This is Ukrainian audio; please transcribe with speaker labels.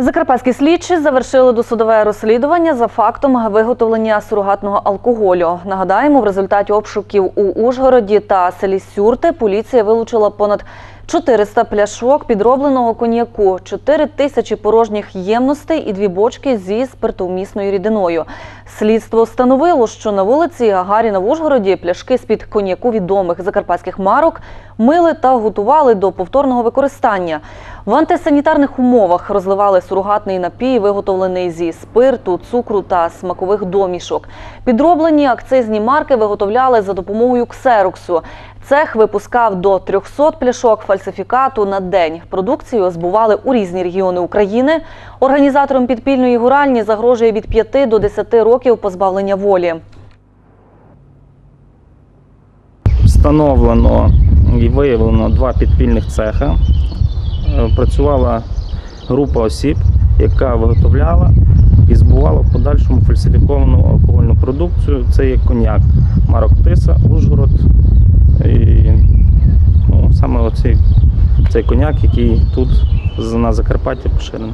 Speaker 1: Закарпатські слідчі завершили досудове розслідування за фактом виготовлення сурогатного алкоголю. Нагадаємо, в результаті обшуків у Ужгороді та селі Сюрте поліція вилучила понад 400 пляшок підробленого коньяку, 4 тисячі порожніх ємностей і дві бочки зі спиртовмісною рідиною. Слідство встановило, що на вулиці Гагаріна в Ужгороді пляшки з-під коньяку відомих закарпатських марок мили та готували до повторного використання. В антисанітарних умовах розливали сурогатний напій, виготовлений зі спирту, цукру та смакових домішок. Підроблені акцизні марки виготовляли за допомогою ксероксу. Цех випускав до 300 пляшок фальсифікату на день. Продукцію збували у різні регіони України. Організаторам підпільної гуральні загрожує від 5 до 10 років позбавлення волі.
Speaker 2: Встановлено і виявлено два підпільних цеха. Е, Працювала група осіб, яка виготовляла і збувала в подальшому фальсифіковану алкогольну продукцію. Це є коньяк марок Тиса, Ужгород. Оцей, цей коняк, який тут на Закарпатті поширений.